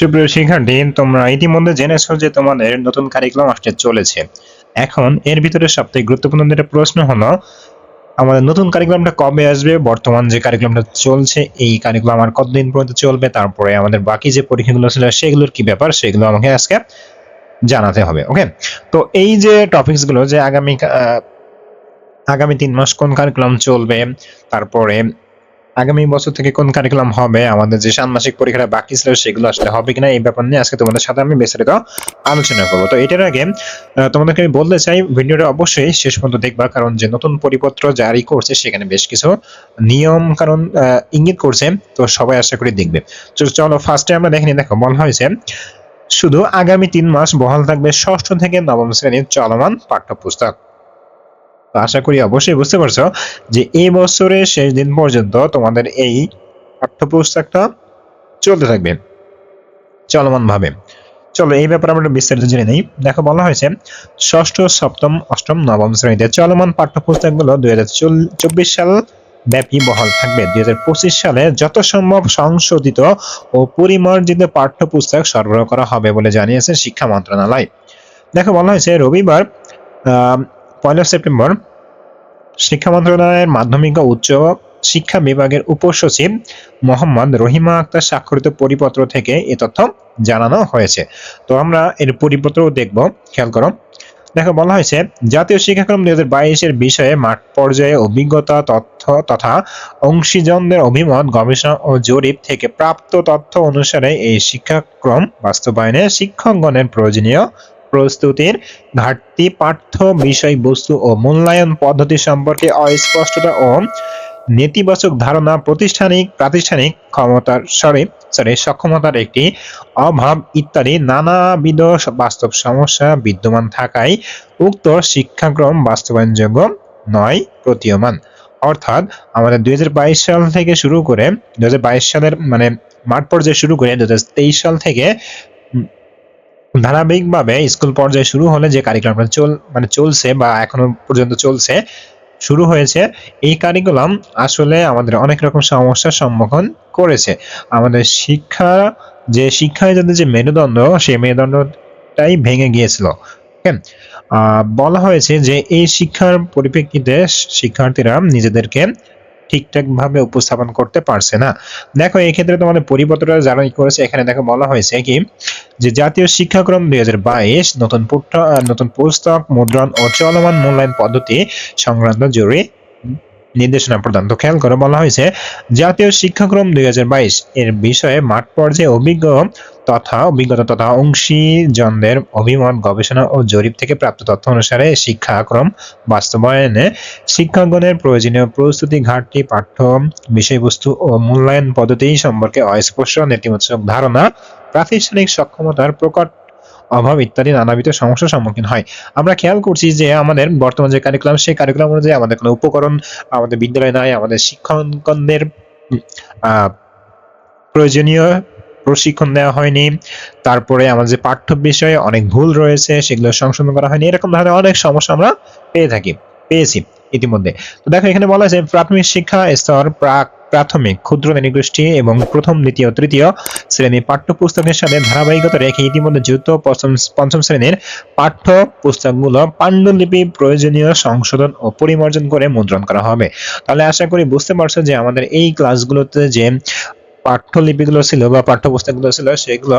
সুপ্রিয় শিক্ষার্থী, তোমরা ইতিমধ্যে জেনেছো যে তোমাদের নতুন কারিকুলাম আসতে চলেছে। এখন এর ভিতরে সবথেকে গুরুত্বপূর্ণ যেটা প্রশ্ন হলো, আমাদের নতুন কারিকুলামটা কবে আসবে, বর্তমান যে কারিকুলামটা চলছে, এই কারিকুলাম আর কতদিন পর্যন্ত চলবে, তারপরে আমাদের বাকি যে পরীক্ষাগুলো ছিল, সেগুলোর কি ব্যাপার, সেগুলো আমাকে আজকে জানাতে হবে ওকে তো এই যে টপিকসগুলো যে আগামী আগামী তিন মাস কোন কারিকুলাম চলবে, তারপরে আগামী বছর থেকে কোন কারিকুলাম হবে, আমাদের যে ষান্মাসিক পরীক্ষাটা বাকি ছিল সেগুলো আসলে হবে কিনা এই ব্যাপার নিয়ে আজকে তোমাদের সাথে আমি বিস্তারিত আলোচনা করব। তো এটার আগে তোমাদেরকে আমি বলতে চাই, ভিডিওটা অবশ্যই শেষ পর্যন্ত দেখবা, কারণ যে নতুন পরিপত্র জারি করছে সেখানে বেশ কিছু নিয়ম, কারণ ইঙ্গিত করছে। তো সবাই আশা করি দেখবে। তো চলো ফার্স্টে আমরা দেখে নিই, দেখো, বলা হয়েছে, শুধু আগামী তিন মাস বহাল থাকবে ষষ্ঠ থেকে নবম শ্রেণির চলমান পাঠ্যপুস্তক। আশা করি অবশ্যই বুঝতে পারছ যে এই বছরের শেষ দিন পর্যন্ত তোমাদের এই পাঠ্যপুস্তকটা চলতে থাকবে। চলমান ভাবে চলো, এই ব্যাপারে আমরা বিস্তারিত জেনে নেই। দেখো, বলা হয়েছে, ষষ্ঠ, সপ্তম, অষ্টম, নবম শ্রেণীতে চলমান পাঠ্যপুস্তকগুলো দুই হাজার চব্বিশ সাল ব্যাপী বহাল থাকবে। দুই হাজার পঁচিশ সালে যত সম্ভব সংশোধিত ও পরিমার্জিত পাঠ্যপুস্তক সরবরাহ করা হবে বলে জানিয়েছে শিক্ষা মন্ত্রণালয়। দেখো, বলা হয়েছে, রবিবার পয়লা সেপ্টেম্বর, শিক্ষা মন্ত্রণালয়ের মাধ্যমিক ও উচ্চ শিক্ষা বিভাগের উপসচিব মোহাম্মদ রহিমা আক্তার স্বাক্ষরিত পরিপত্র থেকে এ তথ্য জানানো হয়েছে। তো আমরা এর পরিপত্র দেখব, খেয়াল করো। দেখো, বলা হয়েছে, জাতীয় শিক্ষাক্রম দুই হাজার বিষয়ে মাঠ পর্যায়ে অভিজ্ঞতা, তথ্য তথা অংশীজনদের অভিমত, গবেষণা ও জরিপ থেকে প্রাপ্ত তথ্য অনুসারে এই শিক্ষাক্রম বাস্তবায়নে শিক্ষকগণের প্রয়োজনীয় প্রস্তুতির ঘাটতি পাঠ্য বিষয়বস্তু ও মূল্যায়ন পদ্ধতি সম্পর্কে অস্পষ্টতা ও নেতিবাচক ধারণা প্রতিষ্ঠানিক, প্রাতিষ্ঠানিক ক্ষমতার সরি সরি সক্ষমতার একটি অভাব ইত্যাদি নানাবিধ বাস্তব সমস্যা বিদ্যমান থাকায় উক্ত শিক্ষাক্রম বাস্তবায়নযোগ্য নয়, প্রতীয়মান। অর্থাৎ আমাদের দুই হাজার বাইশ সাল থেকে শুরু করে, দুই হাজার বাইশ সালের মানে মাঠ পর্যায়ে শুরু করে দুই হাজার তেইশ সাল থেকে ধারাবাহিকভাবে স্কুল পর্যায়ে শুরু হলে যে কারিকুলামটা চল মানে চলছে বা এখনও পর্যন্ত চলছে শুরু হয়েছে এই কারিকুলাম আসলে আমাদের অনেক রকম সমস্যার সম্মুখীন করেছে আমাদের শিক্ষা যে শিক্ষায় যাদের যে মেরুদণ্ড সেই মেরুদণ্ডটাই ভেঙে গিয়েছিল? আহ, বলা হয়েছে যে এই শিক্ষার পরিপ্রেক্ষিতে শিক্ষার্থীরা নিজেদেরকে ঠিকঠাক ভাবে উপস্থাপন করতে পারছে না। দেখো, এই ক্ষেত্রে তোমাদের পরিপত্রটা জানাই করেছে, এখানে দেখো বলা হয়েছে কি, যে জাতীয় শিক্ষাক্রম দুই হাজার বাইশ নতুন নতুন পুস্তক মুদ্রণ ও চলমান মূল্যায়ন পদ্ধতি সংক্রান্ত জরুরি। নির্দেশনা প্রদান। তো খেয়াল করে বলা হয়েছে, জাতীয় শিক্ষাক্রম দুই হাজার বাইশ এর বিষয়ে মাঠ পর্যায়ে অভিজ্ঞ তথা অভিজ্ঞতা তথা অংশীজনদের অভিমত, গবেষণা ও জরিপ থেকে প্রাপ্ত তথ্য অনুসারে শিক্ষাক্রম বাস্তবায়নে শিক্ষকগণের প্রয়োজনীয় প্রস্তুতি, ঘাটতি, পাঠ্য বিষয়বস্তু ও মূল্যায়ন পদ্ধতি সম্পর্কে অস্পষ্ট নেতিবাচক ধারণা, প্রাতিষ্ঠানিক সক্ষমতার প্রকট অভাব ইত্যাদি নানাবিধ সমস্যার সম্মুখীন হয়। আমরা খেয়াল করছি যে আমাদের বর্তমান যে কারিকুলাম সেই কারিকুলাম অনুযায়ী আমাদের কোনো উপকরণ আমাদের বিদ্যালয়ে নাই আমাদের শিক্ষকগণদের আহ, প্রয়োজনীয় প্রশিক্ষণ দেওয়া হয়নি। তারপরে আমাদের যে পাঠ্য বিষয়ে অনেক ভুল রয়েছে সেগুলো সংশোধন করা হয়নি। এরকম ধরনের অনেক সমস্যা আমরা পেয়ে থাকি পেয়েছি ইতিমধ্যে। তো দেখো এখানে বলা আছে প্রাথমিক শিক্ষা স্তর প্রাক প্রাথমিক, ক্ষুদ্র শ্রেণীগোষ্ঠী এবং প্রথম, দ্বিতীয়, তৃতীয় শ্রেণির পাঠ্যপুস্তকের সাথে ধারাবাহিকতা রেখে ইতিমধ্যে যুক্ত পঞ্চম পঞ্চম শ্রেণির পাঠ্য পুস্তকগুলো পাণ্ডুলিপি প্রয়োজনীয় সংশোধন ও পরিমার্জন করে মুদ্রণ করা হবে। তাহলে আশা করি বুঝতে পারছ যে আমাদের এই ক্লাসগুলোতে যে পাঠ্যলিপিগুলো ছিল বা পাঠ্যপুস্তকগুলো ছিল, সেগুলো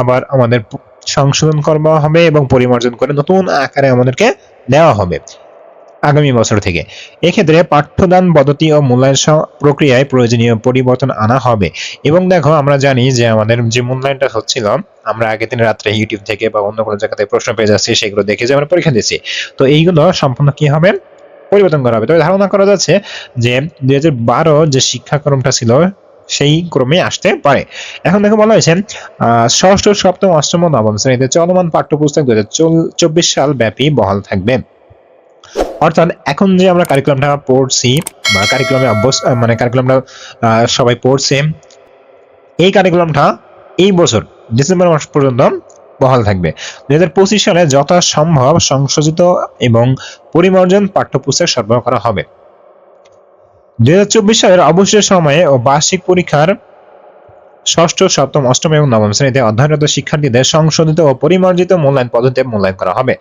আবার আমাদের সংশোধন করা হবে এবং পরিমার্জন করে নতুন আকারে আমাদেরকে দেওয়া হবে। আগামী বছর থেকে। এক্ষেত্রে পাঠ্যদান, পদ্ধতি ও মূল্যায়ন প্রক্রিয়ায় প্রয়োজনীয় পরিবর্তন আনা হবে। এবং দেখো, আমরা জানি যে আমাদের যে মূল্যায়নটা হচ্ছিল, আমরা আগের দিন রাত্রে ইউটিউব থেকে বা অন্য কোনো জায়গাতে প্রশ্ন পেয়ে যাচ্ছি, সেগুলো দেখে যে আমরা পরীক্ষা দিচ্ছি। তো এইগুলো সম্পূর্ণ কি হবে? পরিবর্তন করা হবে। তবে ধারণা করা যাচ্ছে যে দুই হাজার বারো যে শিক্ষাক্রমটা ছিল, সেই ক্রমে আসতে পারে। এখন দেখো বলা হয়েছে ষষ্ঠ, সপ্তম, অষ্টম নবম শ্রেণীতে চলমান পাঠ্যপুস্তক চব্বিশ সাল ব্যাপী বহাল থাকবে। অর্থাৎ এখন যে আমরা কারিকুলামটা পড়ছি বা কারিকুলামে অভ্যস আহ, মানে কারিকুলামটা সবাই পড়ছে এই কারিকুলামটা এই বছর ডিসেম্বর মাস পর্যন্ত বহাল থাকবে। দুই হাজার পঁচিশ সালে যথাসম্ভব সংশোধিত এবং পরিমার্জন পাঠ্যপুস্তক সরবরাহ করা হবে। দুই হাজার চব্বিশ সালের অবসর সময়ে ও বার্ষিক পরীক্ষার ষষ্ঠ, সপ্তম, অষ্টম এবং নবম শ্রেণীতে অধ্যয়নরত শিক্ষার্থীদের সংশোধিত ও পরিমার্জিত মূল্যায়ন পদ্ধতিতে মূল্যায়ন করা হবে।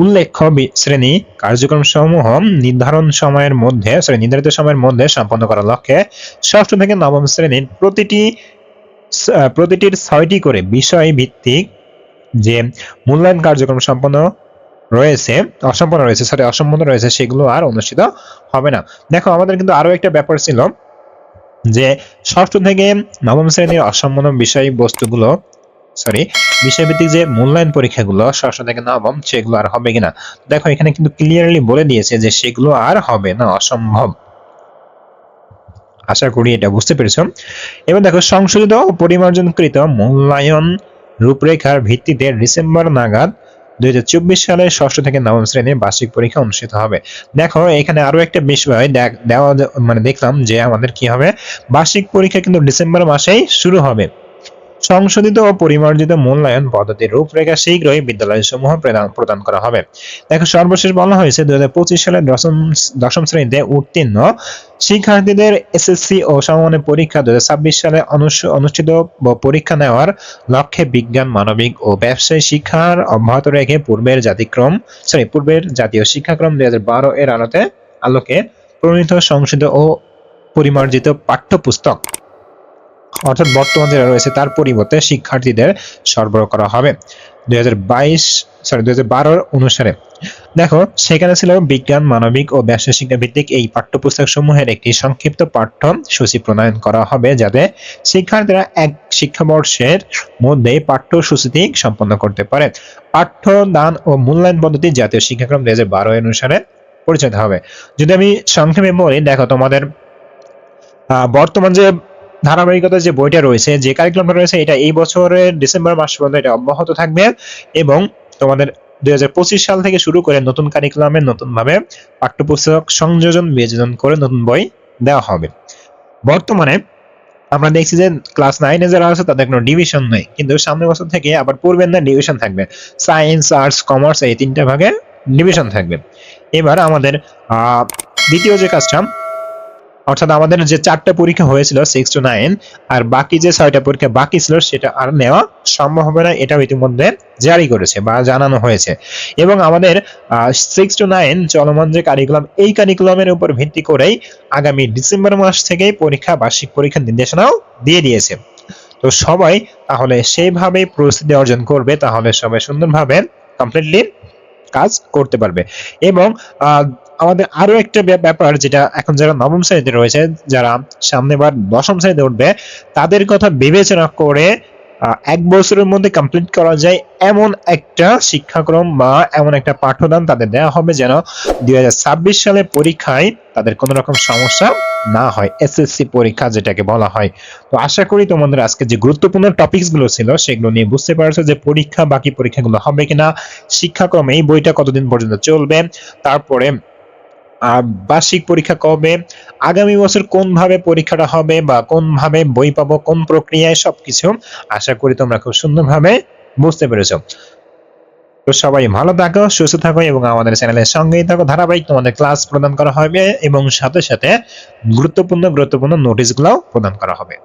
উল্লেখ্য শ্রেণি কার্যক্রম সমূহ নির্ধারণ সময়ের মধ্যে সরি নির্ধারিত সময়ের মধ্যে সম্পন্ন করার লক্ষ্যে ষষ্ঠ থেকে নবম শ্রেণির প্রতিটি প্রতিটির ছয়টি করে বিষয় ভিত্তিক যে মূল্যায়ন কার্যক্রম সম্পন্ন রয়েছে, অসম্পন্ন রয়েছে সরি অসম্পন্ন রয়েছে, সেগুলো আর অনুষ্ঠিত হবে না। দেখো, আমাদের কিন্তু আরও একটা ব্যাপার ছিল যে ষষ্ঠ থেকে নবম শ্রেণির অসম্পন্ন বিষয়বস্তুগুলো সরি বিষয়ভিত্তিক যে মূল্যায়ন পরীক্ষাগুলো, ষষ্ঠ থেকে নবম, সেগুলো আর হবে কিনা? দেখো, এখানে কিন্তু ক্লিয়ারলি বলে দিয়েছে যে সেগুলো আর হবে না, অসম্ভব। আশা করি এটা বুঝতে পেরেছ। এবার দেখো, সংশোধিত পরিমার্জনকৃত মূল্যায়ন রূপরেখার ভিত্তিতে ডিসেম্বর নাগাদ দুই হাজার চব্বিশ সালের ষষ্ঠ থেকে নবম শ্রেণির বার্ষিক পরীক্ষা অনুষ্ঠিত হবে। দেখো, এখানে আরও একটা বিষয় দেওয়া মানে দেখলাম যে আমাদের কি হবে? বার্ষিক পরীক্ষা কিন্তু ডিসেম্বর মাসেই শুরু হবে। সংশোধিত ও পরিমার্জিত মূল্যায়ন পদ্ধতির রূপরেখা শীঘ্রই বিদ্যালয়সমূহ প্রদান করা হবে। দেখো, সর্বশেষ বলা হয়েছে দুই হাজার পঁচিশ সালে দশম দশম শ্রেণীতে উত্তীর্ণ শিক্ষার্থীদের এসএসসি ও সমমানের পরীক্ষা দুই সালে অনুষ্ঠিত পরীক্ষা নেওয়ার লক্ষ্যে বিজ্ঞান, মানবিক ও ব্যবসায় শিক্ষার অব্যাহত রেখে পূর্বের জাতিক্রম সরি পূর্বের জাতীয় শিক্ষাক্রম দুই হাজার বারো এর আলোতে, আলোকে প্রণীত, সংশোধিত ও পরিমার্জিত পাঠ্যপুস্তক। অর্থাৎ বর্তমান যেটা রয়েছে তার পরিবর্তে শিক্ষার্থীদের সরবরাহ করা হবে। দুই সরি দুই অনুসারে। দেখো সেখানে ছিল বিজ্ঞান মানবিক ও ব্যবসা শিক্ষা ভিত্তিক এই পাঠ্যপুস্তক সমূহের একটি সংক্ষিপ্ত পাঠ্য সূচি প্রণয়ন করা হবে যাতে শিক্ষার্থীরা এক শিক্ষাবর্ষের মধ্যে পাঠ্যসূচিটি সম্পন্ন করতে পারে। পাঠ্যদান ও মূল্যায়ন পদ্ধতি জাতীয় শিক্ষাক্রম দুই হাজার বারো অনুসারে পরিচালিত হবে। যদি আমি সংক্ষেপে বলি দেখো তোমাদের আহ, বর্তমান যে ধারাবাহিকতা যে বইটা রয়েছে, যে কারিকুলামটা রয়েছে, এটা এই বছরের ডিসেম্বর মাস পর্যন্ত এটা অব্যাহত থাকবে এবং তোমাদের দুই সাল থেকে শুরু করে নতুন কারিকুলামে নতুন ভাবে পাঠ্যপুস্তক সংযোজন, বিয়োজন করে নতুন বই দেওয়া হবে। বর্তমানে আমরা দেখছি যে ক্লাস নাইনে যারা আছে, তাদের কোনো ডিভিশন নেই। কিন্তু সামনের বছর থেকে আবার পূর্বের না ডিভিশন থাকবে। সায়েন্স আর্টস কমার্স এই তিনটা ভাগে ডিভিশন থাকবে। এবার আমাদের দ্বিতীয় যে কাজটা অর্থাৎ আমাদের যে চারটা পরীক্ষা হয়েছিল সিক্স টু নাইন আর বাকি যে ছয়টা পরীক্ষা বাকি ছিল, সেটা আর নেওয়া সম্ভব হবে না, এটাও ইতিমধ্যে জারি করেছে বা জানানো হয়েছে। এবং আমাদের সিক্স টু নাইন চলমান যে কারিকুলাম এই কারিকুলামের উপর ভিত্তি করেই আগামী ডিসেম্বর মাস থেকেই পরীক্ষা, বার্ষিক পরীক্ষার নির্দেশনাও দিয়ে দিয়েছে। তো সবাই তাহলে সেইভাবে প্রস্তুতি অর্জন করবে, তাহলে সবাই সুন্দরভাবে কমপ্লিটলি কাজ করতে পারবে। এবং আমাদের আরও একটা ব্যাপার যেটা এখন যারা নবম শ্রেণীতে রয়েছে, যারা সামনেবার দশম শ্রেণীতে উঠবে, তাদের কথা বিবেচনা করে এক বছরের মধ্যে কমপ্লিট করা যায় এমন একটা শিক্ষাক্রম বা এমন একটা পাঠ্যদান তাদের দেওয়া হবে যেন দুই হাজার ছাব্বিশ সালে পরীক্ষায় তাদের কোনো রকম সমস্যা না হয় এসএসসি পরীক্ষা যেটাকে বলা হয়। তো আশা করি তোমাদের আজকে যে গুরুত্বপূর্ণ টপিকসগুলো ছিল, সেগুলো নিয়ে বুঝতে পারছ যে পরীক্ষা, বাকি পরীক্ষাগুলো হবে কিনা, শিক্ষাক্রম এই বইটা কতদিন পর্যন্ত চলবে, তারপরে বার্ষিক পরীক্ষা কবে, আগামী বছর কোন ভাবে পরীক্ষাটা হবে বা কোন ভাবে বই পাবো, কোন প্রক্রিয়ায় সবকিছু আশা করি তোমরা খুব সুন্দরভাবে বুঝতে পেরেছ। তো সবাই ভালো থাকো, সুস্থ থাকো এবং আমাদের চ্যানেলের সঙ্গেই থাকো। ধারাবাহিক তোমাদের ক্লাস প্রদান করা হবে এবং সাথে সাথে গুরুত্বপূর্ণ গুরুত্বপূর্ণ নোটিশগুলো প্রদান করা হবে।